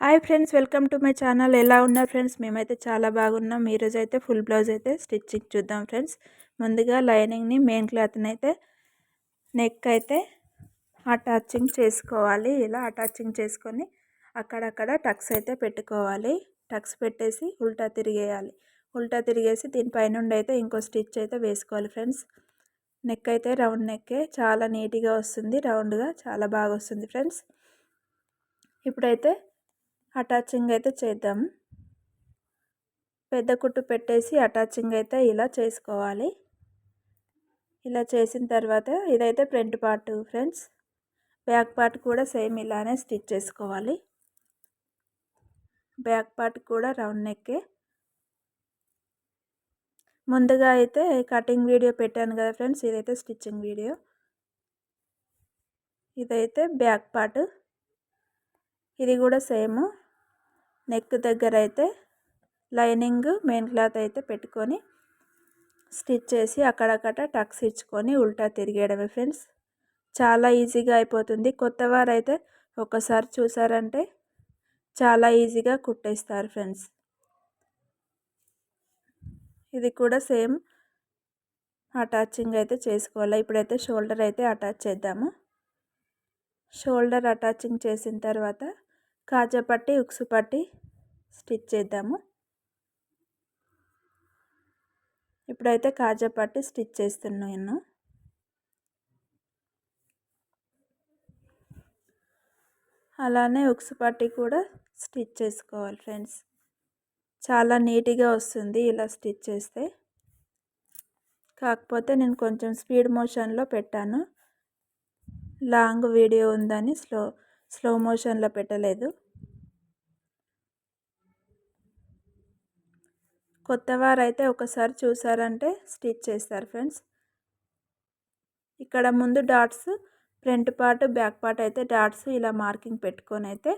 Hi friends welcome to my channel. ఎలా ఉన్నారు friends? మేమైతే చాలా బాగున్నాం. ఈరోజు అయితే ఫుల్ బ్లౌజ్ అయితే స్టిచ్చింగ్ చూద్దాం ఫ్రెండ్స్. ముందుగా లైనింగ్ని మెయిన్ క్లాత్ని అయితే నెక్ అయితే అటాచింగ్ చేసుకోవాలి. ఇలా అటాచింగ్ చేసుకొని అక్కడక్కడ టక్స్ అయితే పెట్టుకోవాలి. టక్స్ పెట్టేసి ఉల్టా తిరిగేయాలి. ఉల్టా తిరిగేసి దీనిపైన అయితే ఇంకో స్టిచ్ అయితే వేసుకోవాలి ఫ్రెండ్స్. నెక్ అయితే రౌండ్ నెక్కే చాలా నీట్గా వస్తుంది. రౌండ్గా చాలా బాగా వస్తుంది ఫ్రెండ్స్. ఇప్పుడైతే అటాచింగ్ అయితే చేద్దాం. పెద్ద కుట్టు పెట్టేసి అటాచింగ్ అయితే ఇలా చేసుకోవాలి. ఇలా చేసిన తర్వాత ఇదైతే front part friends. Back part కూడా సేమ్ ఇలానే స్టిచ్ చేసుకోవాలి. బ్యాక్ పార్ట్ కూడా రౌండ్ నెక్కే. ముందుగా అయితే కటింగ్ వీడియో పెట్టాను కదా ఫ్రెండ్స్ ఇదైతే స్టిచ్చింగ్ వీడియో. ఇదైతే బ్యాక్ పార్ట్. ఇది కూడా సేమ్. నెక్ దగ్గర అయితే లైనింగ్ మెయిన్ క్లాత్ అయితే పెట్టుకొని స్టిచ్ చేసి అక్కడక్కడ టక్స్ ఇచ్చుకొని ఉల్టా తిరిగేయడమే ఫ్రెండ్స్. చాలా ఈజీగా అయిపోతుంది. కొత్త వారైతే అయితే ఒకసారి చూసారంటే చాలా ఈజీగా కుట్టేస్తారు ఫ్రెండ్స్. ఇది కూడా సేమ్ అటాచింగ్ అయితే చేసుకోవాలి? ఇప్పుడైతే షోల్డర్ అయితే అటాచ్ చేద్దాము. షోల్డర్ అటాచింగ్ చేసిన తర్వాత కాజా పట్టి ఉక్సు పట్టి స్టిచ్ చేద్దాము. ఇప్పుడైతే కాజా పట్టి స్టిచ్ చేస్తున్నాను అలానే ఉక్సు పట్టి కూడా స్టిచ్ చేసుకోవాలి ఫ్రెండ్స్. చాలా నీట్గా వస్తుంది ఇలా స్టిచ్ చేస్తే. కాకపోతే నేను కొంచెం స్పీడ్ మోషన్లో పెట్టాను. లాంగ్ వీడియో ఉందని స్లో స్లో మోషన్లో పెట్టలేదు. కొత్త వారైతే ఒకసారి చూసారంటే స్టిచ్ చేస్తారు ఫ్రెండ్స్. ఇక్కడ ముందు dots front part back part అయితే డాట్స్ ఇలా మార్కింగ్ పెట్టుకొని అయితే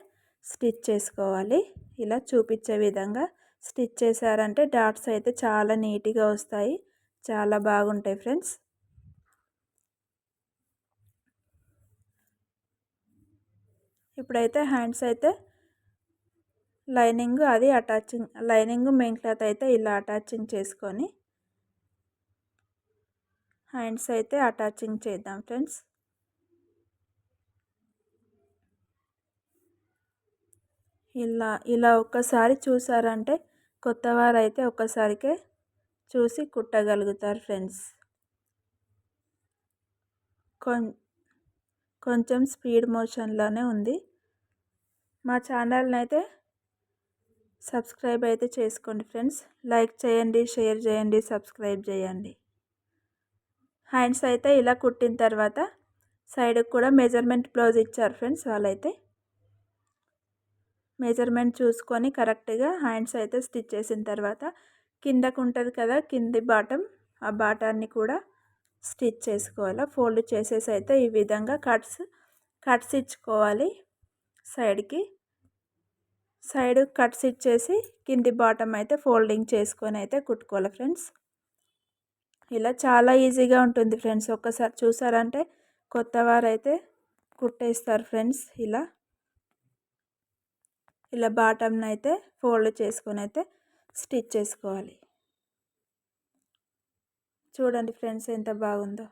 స్టిచ్ చేసుకోవాలి. ఇలా చూపించే విధంగా స్టిచ్ చేశారంటే డాట్స్ అయితే చాలా నీట్గా వస్తాయి. చాలా బాగుంటాయి ఫ్రెండ్స్. ఇప్పుడైతే హ్యాండ్స్ అయితే లైనింగ్ అది అటాచింగ్ లైనింగ్ మెయిన్ క్లాత్ అయితే ఇలా అటాచింగ్ చేసుకొని హ్యాండ్స్ అయితే అటాచింగ్ చేద్దాం ఫ్రెండ్స్. ఇలా ఇలా ఒక్కసారి చూసారంటే కొత్త వారు అయితే ఒక్కసారికే చూసి కుట్టగలుగుతారు ఫ్రెండ్స్. కొంచెం స్పీడ్ మోషన్లోనే ఉంది. మా ఛానల్ని అయితే సబ్స్క్రైబ్ అయితే చేసుకోండి ఫ్రెండ్స్. లైక్ చేయండి షేర్ చేయండి సబ్స్క్రైబ్ చేయండి. హ్యాండ్స్ అయితే ఇలా కుట్టిన తర్వాత సైడ్కి కూడా మెజర్మెంట్ బ్లౌజ్ ఇచ్చారు ఫ్రెండ్స్ వాళ్ళైతే. మెజర్మెంట్ చూసుకొని కరెక్ట్గా హ్యాండ్స్ అయితే స్టిచ్ చేసిన తర్వాత కిందకు ఉంటుంది కదా కింది బాటం ఆ బాటాన్ని కూడా స్టిచ్ చేసుకోవాలి. ఫోల్డ్ చేసేసి అయితే ఈ విధంగా కట్స్ కట్స్ ఇచ్చుకోవాలి. సైడ్కి సైడ్ కట్స్ ఇచ్చేసి కింది బాటమ్ అయితే ఫోల్డింగ్ చేసుకొని అయితే కుట్టుకోవాలి ఫ్రెండ్స్. ఇలా చాలా ఈజీగా ఉంటుంది ఫ్రెండ్స్. ఒక్కసారి చూసారంటే కొత్త వారైతే కుట్టేస్తారు ఫ్రెండ్స్ ఇలా. ఇలా బాటమ్ని అయితే ఫోల్డ్ చేసుకొని అయితే స్టిచ్ చేసుకోవాలి. చూడండి ఫ్రెండ్స్ ఎంత బాగుందో.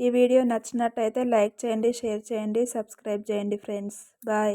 ఈ వీడియో నచ్చినట్టయితే లైక్ చేయండి షేర్ చేయండి సబ్స్క్రైబ్ చేయండి ఫ్రెండ్స్. బాయ్.